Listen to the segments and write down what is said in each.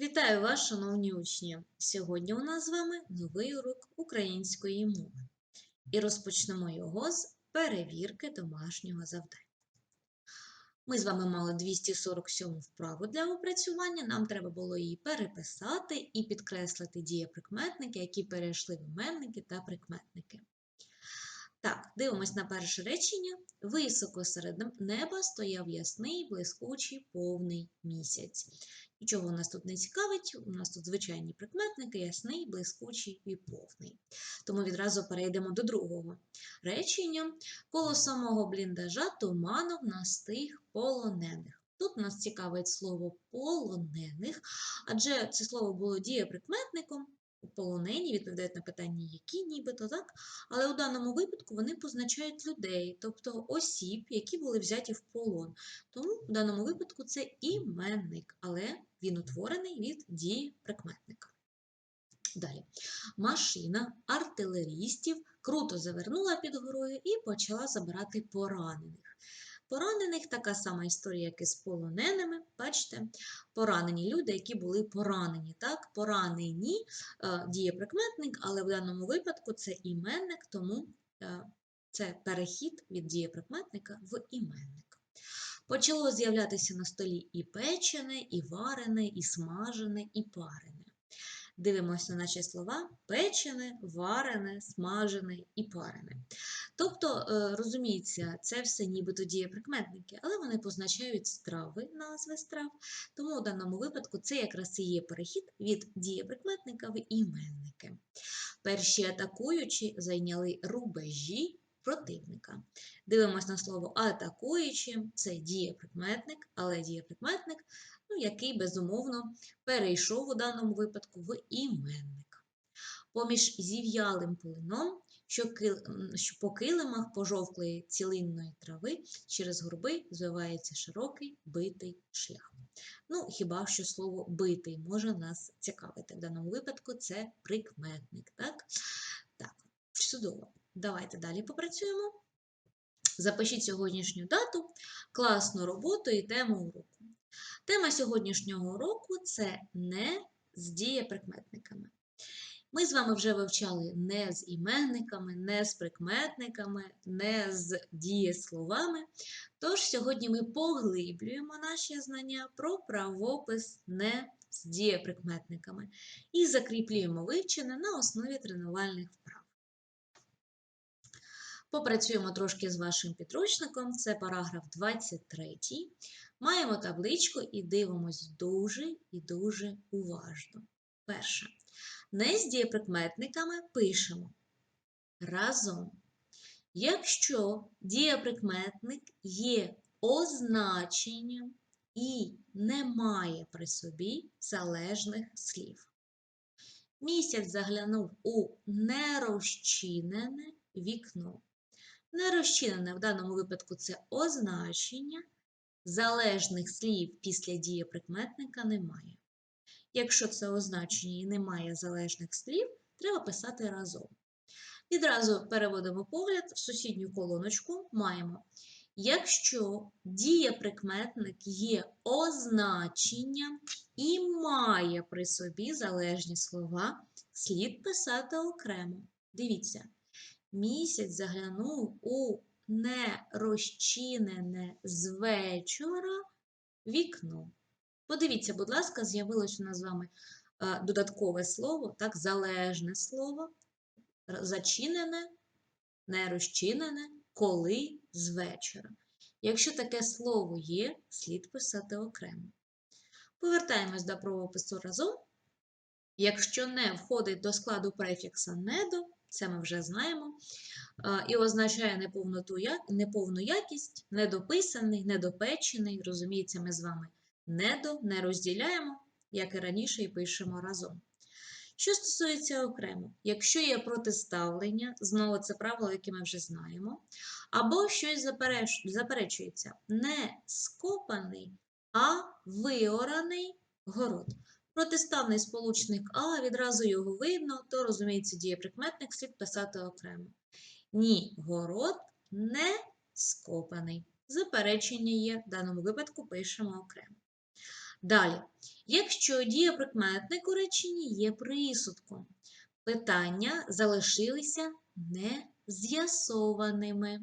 Вітаю вас, шановні учні! Сьогодні у нас з вами новий урок української мови. І розпочнемо його з перевірки домашнього завдання. Ми з вами мали 247 вправу для опрацювання. Нам треба було її переписати і підкреслити дієприкметники, які перейшли в іменники та прикметники. Так, дивимось на перше речення. Високо серед неба стояв ясний, блискучий, повний місяць. Нічого у нас тут не цікавить, у нас тут звичайні прикметники, ясний, блискучий і повний. Тому відразу перейдемо до другого речення. Коло самого бліндажа туманом настиг полонених. Тут нас цікавить слово полонених, адже це слово було дієприкметником. Полонені відповідають на питання, які нібито так, але у даному випадку вони позначають людей, тобто осіб, які були взяті в полон. Тому в даному випадку це іменник, але він утворений від дії прикметника. Далі. Машина артилерістів круто завернула під горою і почала забирати поранених. Поранених така сама історія, як і з полоненими. Бачите, поранені люди, які були поранені. Так, Поранені е, дієприкметник, але в даному випадку це іменник, тому е, це перехід від дієприкметника в іменник. Почало з'являтися на столі і печене, і варене, і смажене, і парене. Дивимося на наші слова печене, варене, смажене і парене. Тобто, е, розуміється, це все нібито дієприкметники, але вони позначають страви, назви страв. Тому у даному випадку це якраз і є перехід від дієприкметника в іменники. Перші атакуючі зайняли рубежі противника. Дивимось на слово атакуючи, це дієприкметник, але дієприкметник, ну, який, безумовно, перейшов у даному випадку в іменник. Поміж зів'ялим кил... що по килимах пожовклої цілинної трави через горби звивається широкий битий шлях. Ну, хіба що слово битий може нас цікавити. В даному випадку це прикметник. Так, так чудово. Давайте далі попрацюємо. Запишіть сьогоднішню дату, класну роботу і тему уроку. Тема сьогоднішнього уроку це не з дієприкметниками. Ми з вами вже вивчали не з іменниками, не з прикметниками, не з дієсловами. Тож сьогодні ми поглиблюємо наші знання про правопис не з дієприкметниками і закріплюємо вивчене на основі тренувальних вправ. Попрацюємо трошки з вашим підручником, це параграф 23. Маємо табличку і дивимось дуже і дуже уважно. Перше. Не з дієприкметниками пишемо разом. Якщо дієприкметник є означенням і не має при собі залежних слів. Місяць заглянув у нерозчинене вікно. Нерозчинене в даному випадку це означення, залежних слів після дієприкметника немає. Якщо це означення і немає залежних слів, треба писати разом. Відразу переводимо погляд в сусідню колоночку, маємо. Якщо дієприкметник є означенням і має при собі залежні слова, слід писати окремо. Дивіться, місяць заглянув у нерозчинене з вечора вікно. Подивіться, будь ласка, з'явилось у нас з вами е, додаткове слово, так, залежне слово, зачинене, нерозчинене, коли з вечора. Якщо таке слово є, слід писати окремо. Повертаємось до правопису разом. Якщо не входить до складу префікса недо, це ми вже знаємо, і означає неповноту, неповну якість, недописаний, недопечений, розуміється, ми з вами недо не розділяємо, як і раніше, і пишемо разом. Що стосується окремо, якщо є протиставлення, знову це правило, яке ми вже знаємо, або щось заперечується, не скопаний, а виораний город. Протиставний сполучник А, відразу його видно, то, розуміється, дієприкметник слід писати окремо. Ні, город не скопаний. Заперечення є, в даному випадку пишемо окремо. Далі, якщо дієприкметник у реченні є присудком, питання залишилися не з'ясованими.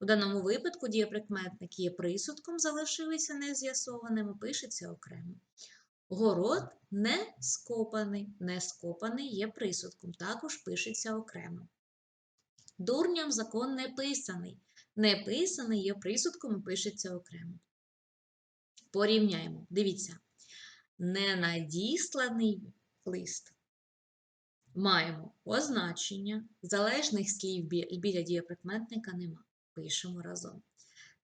У даному випадку дієприкметник є присудком, залишилися нез'ясованими, пишеться окремо. Город не скопаний. Не скопаний є присудком, також пишеться окремо. Дурням закон не писаний. Не писаний є присудком і пишеться окремо. Порівняємо. Дивіться. Ненадісланий лист. Маємо означення, залежних слів біля дієприкметника нема. Пишемо разом.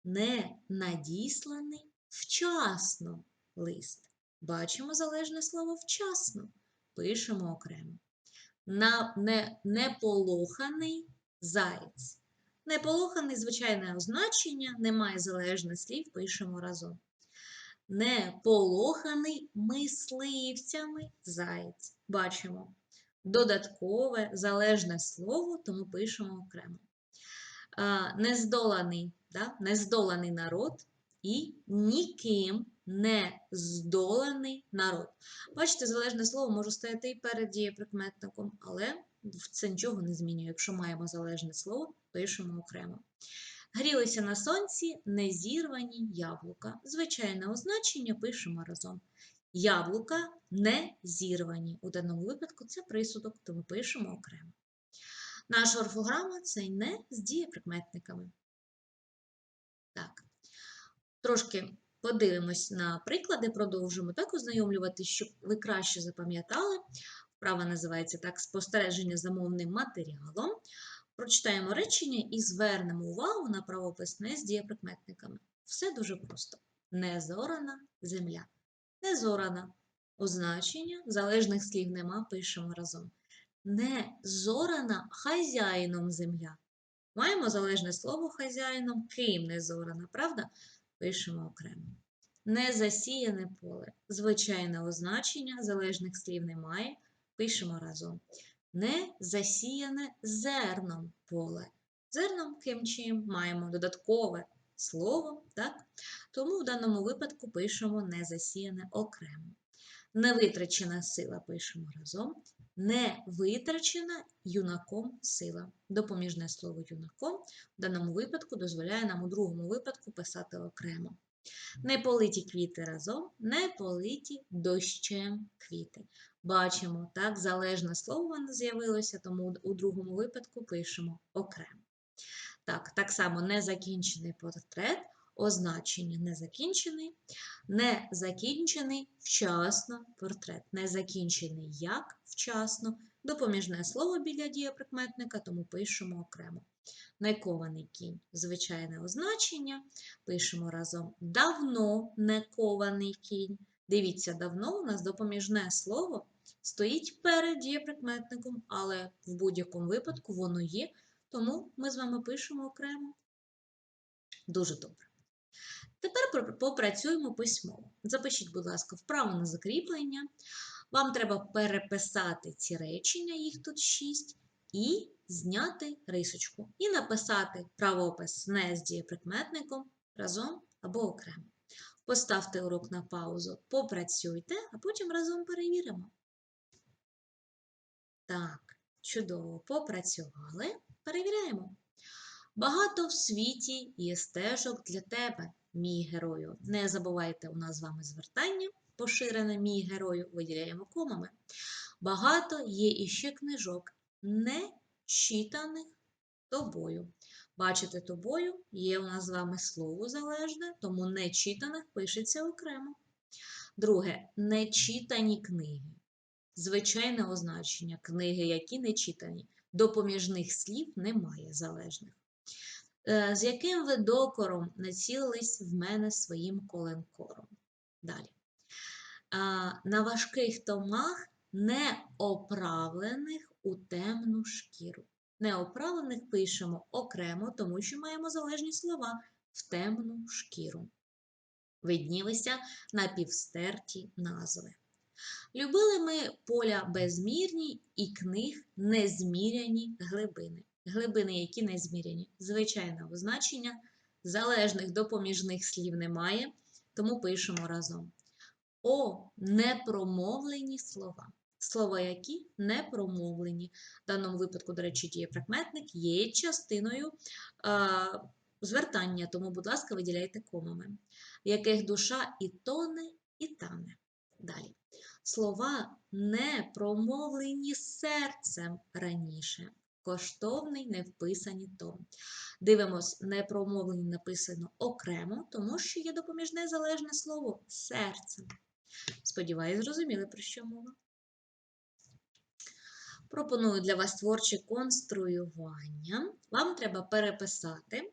Не надісланий вчасно лист. Бачимо залежне слово вчасно. Пишемо окремо. На, не, неполоханий заєць. Неполоханий звичайне означення, немає залежних слів, пишемо разом. Неполоханий мисливцями заєць. Бачимо додаткове залежне слово, тому пишемо окремо. Нездоланий, да? нездоланий народ і ніким не здоланий народ. Бачите, залежне слово може стояти і перед дієприкметником, але це нічого не змінює. Якщо маємо залежне слово, пишемо окремо. Грілися на сонці незірвані яблука. Звичайне означення пишемо разом. Яблука не зірвані. У даному випадку це присудок, тому пишемо окремо. Наша орфограма це не з дієприкметниками. Так, трошки подивимось на приклади, продовжимо так ознайомлювати, щоб ви краще запам'ятали. Вправа називається так спостереження за мовним матеріалом. Прочитаємо речення і звернемо увагу на правопис не з дієприкметниками. Все дуже просто. Незорана земля. Незорана. Означення залежних слів нема, пишемо разом. Не зорана хазяїном земля. Маємо залежне слово хазяїном, ким не зорана, правда? Пишемо окремо. Не засіяне поле. Звичайне означення, залежних слів немає. Пишемо разом. Не засіяне зерном поле. Зерном ким чим маємо додаткове слово, так? Тому в даному випадку пишемо не засіяне окремо. Невитрачена сила пишемо разом. Не витрачена юнаком сила. Допоміжне слово юнаком в даному випадку дозволяє нам у другому випадку писати окремо. Не политі квіти разом, не политі дощем квіти. Бачимо, так, залежне слово воно з'явилося, тому у другому випадку пишемо окремо. Так, так само незакінчений портрет, означення незакінчений, незакінчений вчасно портрет. Незакінчений як вчасно, допоміжне слово біля дієприкметника, тому пишемо окремо. Некований кінь звичайне означення. Пишемо разом давно не кований кінь. Дивіться, давно у нас допоміжне слово стоїть перед дієприкметником, але в будь-якому випадку воно є, тому ми з вами пишемо окремо. Дуже добре. Тепер попрацюємо письмово. Запишіть, будь ласка, вправо на закріплення. Вам треба переписати ці речення, їх тут 6, і зняти рисочку. І написати правопис не з дієприкметником разом або окремо. Поставте урок на паузу, попрацюйте, а потім разом перевіримо. Так, чудово, попрацювали. Перевіряємо. Багато в світі є стежок для тебе, мій герою. Не забувайте, у нас з вами звертання поширене мій герою, виділяємо комами. Багато є іще книжок, не читаних тобою. Бачите, тобою є у нас з вами слово залежне, тому не читаних пишеться окремо. Друге, нечитані книги. Звичайне означення книги, які не читані. Допоміжних слів немає залежних. Е, З яким ви докором націлились в мене своїм коленкором? Далі. На важких томах неоправлених у темну шкіру. Неоправлених пишемо окремо, тому що маємо залежні слова в темну шкіру. Виднілися напівстерті назви. Любили ми поля безмірні і книг незміряні глибини. Глибини, які незміряні. Звичайне означення залежних допоміжних слів немає, тому пишемо разом. О, непромовлені слова. Слова, які не промовлені. В даному випадку, до речі, дієприкметник є частиною а, звертання, тому, будь ласка, виділяйте комами, в яких душа і тоне, і тане. Далі. Слова не промовлені серцем раніше. Коштовний не вписані том. Дивимось, не промовлені написано окремо, тому що є допоміжне залежне слово серцем. Сподіваюсь, зрозуміли, про що мова. Пропоную для вас творче конструювання. Вам треба переписати,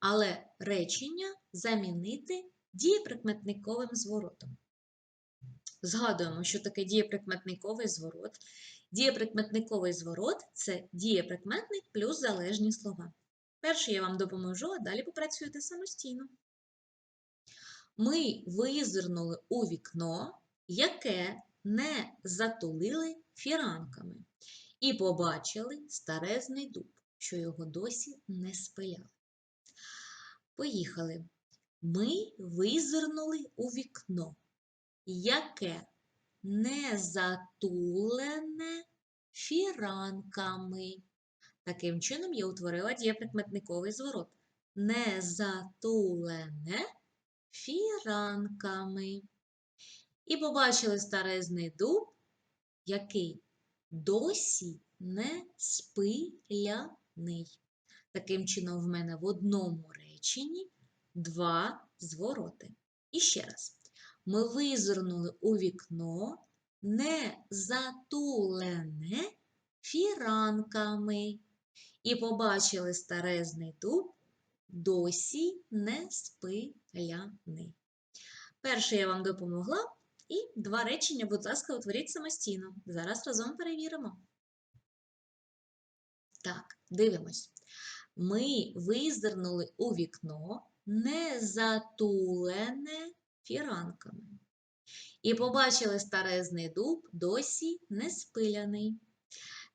але речення замінити дієприкметниковим зворотом. Згадуємо, що таке дієприкметниковий зворот. Дієприкметниковий зворот це дієприкметник плюс залежні слова. Перше я вам допоможу, а далі попрацюєте самостійно. Ми визирнули у вікно, яке не затулили фіранками, і побачили старезний дуб, що його досі не спиляли. Поїхали. Ми визирнули у вікно, яке не затулене фіранками. Таким чином я утворила дієприкметниковий зворот. Не затулене фіранками. І побачили старезний дуб, який досі не спиляний. Таким чином, в мене в одному реченні два звороти. І ще раз. Ми визирнули у вікно не затулене фіранками і побачили старезний дуб досі не спиляний. Перше я вам допомогла, і два речення, будь ласка, утворіть самостійно. Зараз разом перевіримо. Так, дивимось. Ми визирнули у вікно не затулене фіранками. І побачили старезний дуб досі не спиляний.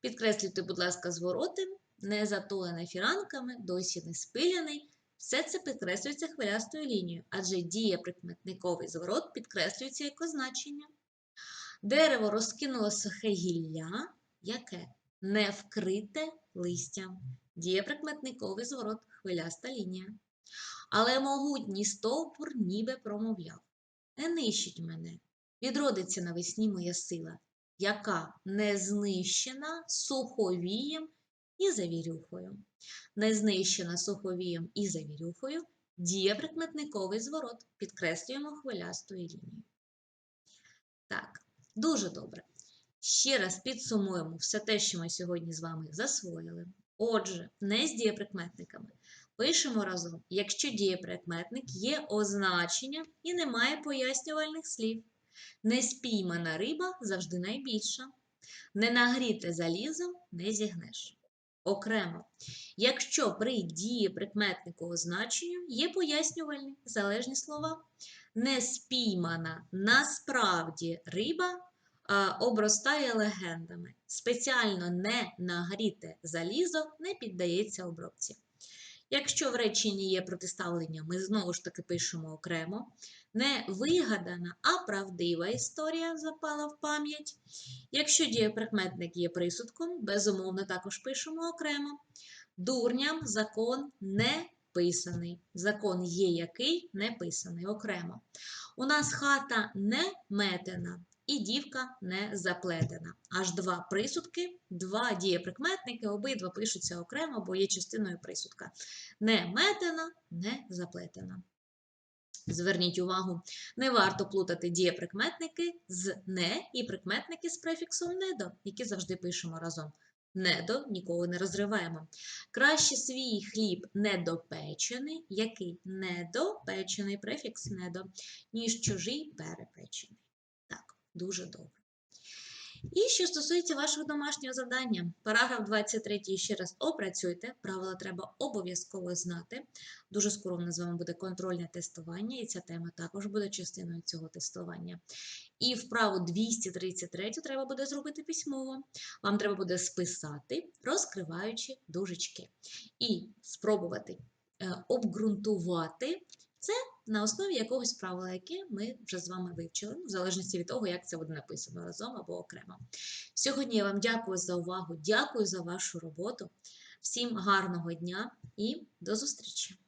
Підкреслюйте, будь ласка, звороти, не затулене фіранками, досі не спиляний. Все це підкреслюється хвилястою лінією, адже дієприкметниковий зворот підкреслюється як означення. Дерево розкинуло сухе гілля, яке не вкрите листям. Дієприкметниковий зворот хвиляста лінія. Але могутній стовбур ніби промовляв Не нищить мене, відродиться навесні моя сила, яка не знищена суховієм і завірюхою. Не знищена суховієм і завірюхою дієприкметниковий зворот. Підкреслюємо хвилястою лінією. Так, дуже добре. Ще раз підсумуємо все те, що ми сьогодні з вами засвоїли. Отже, не з дієприкметниками. Пишемо разом, якщо дієприкметник є означення і немає пояснювальних слів. Неспіймана риба завжди найбільша. Не нагріте залізо не зігнеш. Окремо, якщо при дієприкметнику означенню є пояснювальні залежні слова. Не спіймана насправді риба обростає легендами. Спеціально не нагріте залізо не піддається обробці. Якщо в реченні є протиставлення, ми знову ж таки пишемо окремо. Не вигадана, а правдива історія запала в пам'ять. Якщо дієприкметник є присудком, безумовно, також пишемо окремо. Дурням закон не писаний. Закон є який не писаний окремо. У нас хата не метена, і дівка не заплетена. Аж два присудки, два дієприкметники, обидва пишуться окремо, бо є частиною присудка. Не метена, не заплетена. Зверніть увагу, не варто плутати дієприкметники з не і прикметники з префіксом недо, які завжди пишемо разом. Недо ніколи не розриваємо. Краще свій хліб недопечений, який недопечений префікс недо, ніж чужий перепечений. Дуже добре. І що стосується вашого домашнього завдання, параграф 23 ще раз опрацюйте. Правила треба обов'язково знати. Дуже скоро з вами буде контрольне тестування, і ця тема також буде частиною цього тестування. І вправу 233 треба буде зробити письмово. Вам треба буде списати, розкриваючи дужечки. І спробувати е, обґрунтувати це на основі якогось правила, яке ми вже з вами вивчили, ну, в залежності від того, як це буде написано разом або окремо. Сьогодні я вам дякую за увагу, дякую за вашу роботу. Всім гарного дня і до зустрічі!